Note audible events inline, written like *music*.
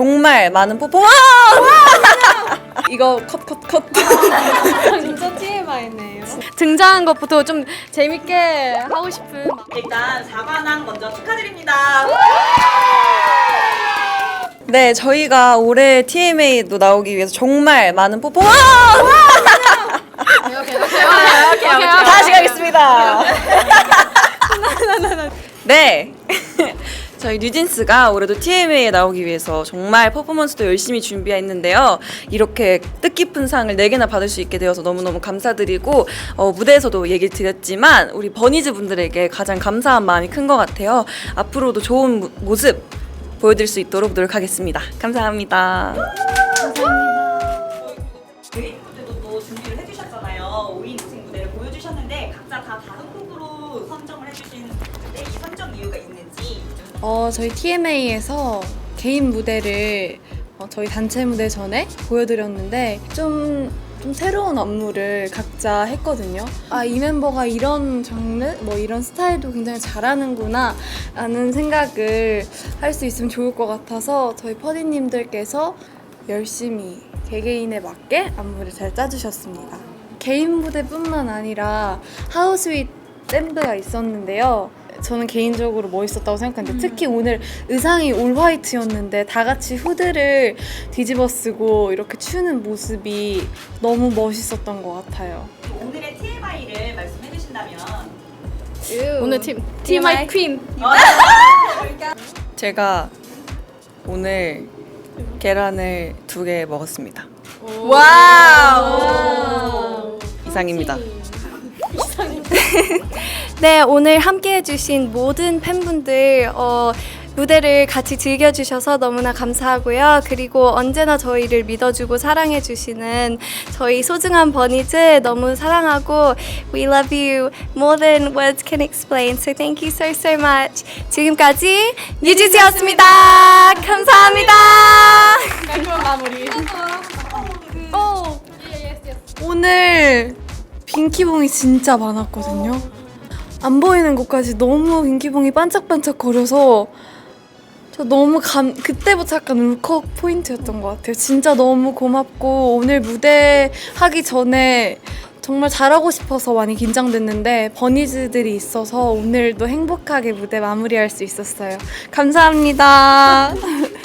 정말 많은 뽀뽀. *laughs* 이거 컷 컷 컷. 진짜 TMI네요. 등장한 것부터 좀 재밌게 하고 싶은 일단 4관왕 먼저 축하드립니다. 네, 저희가 올해 TMA도 나오기 위해서 정말 많은 뽀뽀. 다시 가겠습니다. 네. 저희 뉴진스가 올해도 TMA에 나오기 위해서 정말 퍼포먼스도 열심히 준비했는데요. 이렇게 뜻깊은 상을 4개나 받을 수 있게 되어서 너무너무 감사드리고 어, 무대에서도 얘기를 드렸지만 우리 버니즈 분들에게 가장 감사한 마음이 큰 것 같아요. 앞으로도 좋은 모- 모습 보여드릴 수 있도록 노력하겠습니다. 감사합니다. 메인 무대도 또 준비를 해주셨잖아요. 5인 우승 무대를 보여주셨는데 각자 다 다른 곡으로 선정을 해주시 어, 저희 TMA에서 개인 무대를 어, 저희 단체 무대 전에 보여드렸는데 좀, 좀 새로운 안무를 각자 했거든요. 아, 이 멤버가 이런 장르, 뭐 이런 스타일도 굉장히 잘하는구나 라는 생각을 할 수 있으면 좋을 것 같아서 저희 퍼디님들께서 열심히 개개인에 맞게 안무를 잘 짜주셨습니다. 개인 무대뿐만 아니라 하우스윗 밴드가 있었는데요. 저는 개인적으로 멋있었다고 생각하는데 특히 오늘 의상이 올 화이트였는데 다 같이 후드를 뒤집어 쓰고 이렇게 추는 모습이 너무 멋있었던 것 같아요. 오늘의 TMI를 말씀해 주신다면? 오늘 팀 TMI 퀸 제가 오늘 계란을 두 개 먹었습니다. 와우. 이상입니다. *laughs* 네, 오늘 함께 해주신 모든 팬분들, 어, 무대를 같이 즐겨주셔서 너무나 감사하고요. 그리고 언제나 저희를 믿어주고 사랑해주시는 저희 소중한 버니즈 너무 사랑하고 We love you more than words can explain. So thank you so so much. 지금까지 뉴지스였습니다. 감사합니다. 오늘 빈키봉이 진짜 많았거든요. 안 보이는 곳까지 너무 빈키봉이 반짝반짝 거려서 저 너무 감 그때부터 약간 울컥 포인트였던 것 같아요. 진짜 너무 고맙고 오늘 무대 하기 전에 정말 잘하고 싶어서 많이 긴장됐는데 버니즈들이 있어서 오늘도 행복하게 무대 마무리할 수 있었어요. 감사합니다. *laughs*